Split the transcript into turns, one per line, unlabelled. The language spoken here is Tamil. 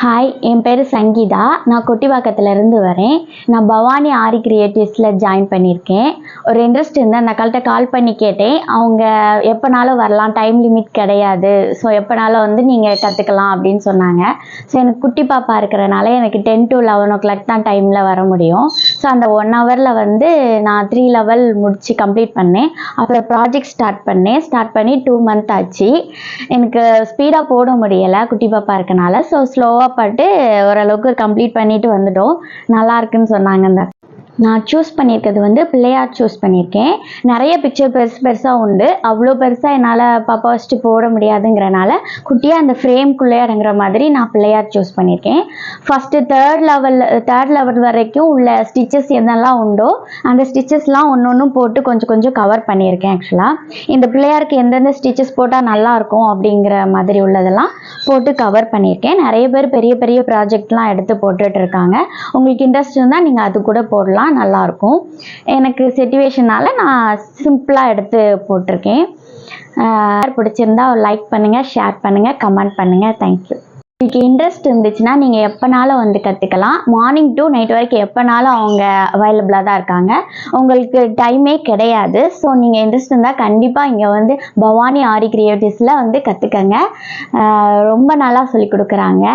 ஹாய் என் பேர் சங்கீதா. நான் கொட்டிவாக்கத்துலேருந்து வரேன். நான் பவானி ஆரி கிரியேட்டிவ்ஸில் ஜாயின் பண்ணியிருக்கேன் ஒரு இன்ட்ரெஸ்ட் இருந்தால் அந்த அக்காள்கிட்ட கால் பண்ணி கேட்டேன். அவங்க எப்போனாலும் வரலாம் டைம் லிமிட் கிடையாது. ஸோ எப்போனாலும் வந்து நீங்கள் கற்றுக்கலாம் அப்படின்னு சொன்னாங்க. ஸோ எனக்கு குட்டி பாப்பா இருக்கிறனால எனக்கு ten to eleven o'clock தான் டைமில் வர முடியும். ஸோ அந்த ஒன் ஹவரில் வந்து நான் த்ரீ லெவல் முடித்து கம்ப்ளீட் பண்ணேன். அப்புறம் ப்ராஜெக்ட் ஸ்டார்ட் பண்ணேன். ஸ்டார்ட் பண்ணி டூ மந்த் ஆச்சு. எனக்கு ஸ்பீடாக போட முடியலை குட்டி பாப்பா இருக்கனால. ஸோ ஸ்லோவாக பட்டு ஓரளவுக்கு கம்ப்ளீட் பண்ணிட்டு வந்துட்டோம். நல்லா இருக்குன்னு சொன்னாங்க அந்த நான் சூஸ் பண்ணியிருக்கிறது வந்து பிள்ளையார் சூஸ் பண்ணியிருக்கேன். நிறைய பிக்சர் பெருசு பெருசாக உண்டு. அவ்வளோ பெருசாக என்னால் பாப்பா வச்சுட்டு போட முடியாதுங்கிறனால குட்டியாக அந்த ஃப்ரேம்குள்ளே இறங்குற மாதிரி நான் பிள்ளையார் சூஸ் பண்ணியிருக்கேன். First third level third level வரைக்கும் உள்ள ஸ்டிச்சஸ் என்னெல்லாம் உண்டோ அந்த ஸ்டிச்சஸ்லாம் ஒன்று ஒன்றும் போட்டு கொஞ்சம் கொஞ்சம் கவர் பண்ணியிருக்கேன் ஆக்சுவலாக இந்த பிள்ளையாருக்கு எந்தெந்த ஸ்டிச்சஸ் போட்டால் நல்லாயிருக்கும் அப்படிங்கிற மாதிரி உள்ளதெல்லாம் போட்டு கவர் பண்ணியிருக்கேன். நிறைய பேர் பெரிய பெரிய ப்ராஜெக்ட்லாம் எடுத்து போட்டுட்ருக்காங்க உங்களுக்கு இன்ட்ரெஸ்ட் இருந்தால் நீங்கள் அது கூட போடலாம். நல்லாயிருக்கும். எனக்கு சிச்சுவேஷனால் நான் சிம்பிளாக எடுத்து போட்டிருக்கேன். பிடிச்சிருந்தா லைக் பண்ணுங்கள் ஷேர் பண்ணுங்கள் கமெண்ட் பண்ணுங்கள் தேங்க்யூ உங்களுக்கு இன்ட்ரெஸ்ட் இருந்துச்சுன்னா நீங்கள் எப்போனாலும் வந்து கற்றுக்கலாம் மார்னிங் டு நைட் வரைக்கும் எப்போனாலும் அவங்க அவைலபிளாக தான் இருக்காங்க. உங்களுக்கு டைமே கிடையாது. ஸோ நீங்கள் இன்ட்ரெஸ்ட் இருந்தால் கண்டிப்பாக இங்கே வந்து பவானி ஆரி கிரியேட்டிவ்ஸில் வந்து கற்றுக்கங்க ரொம்ப நல்லா சொல்லி கொடுக்குறாங்க.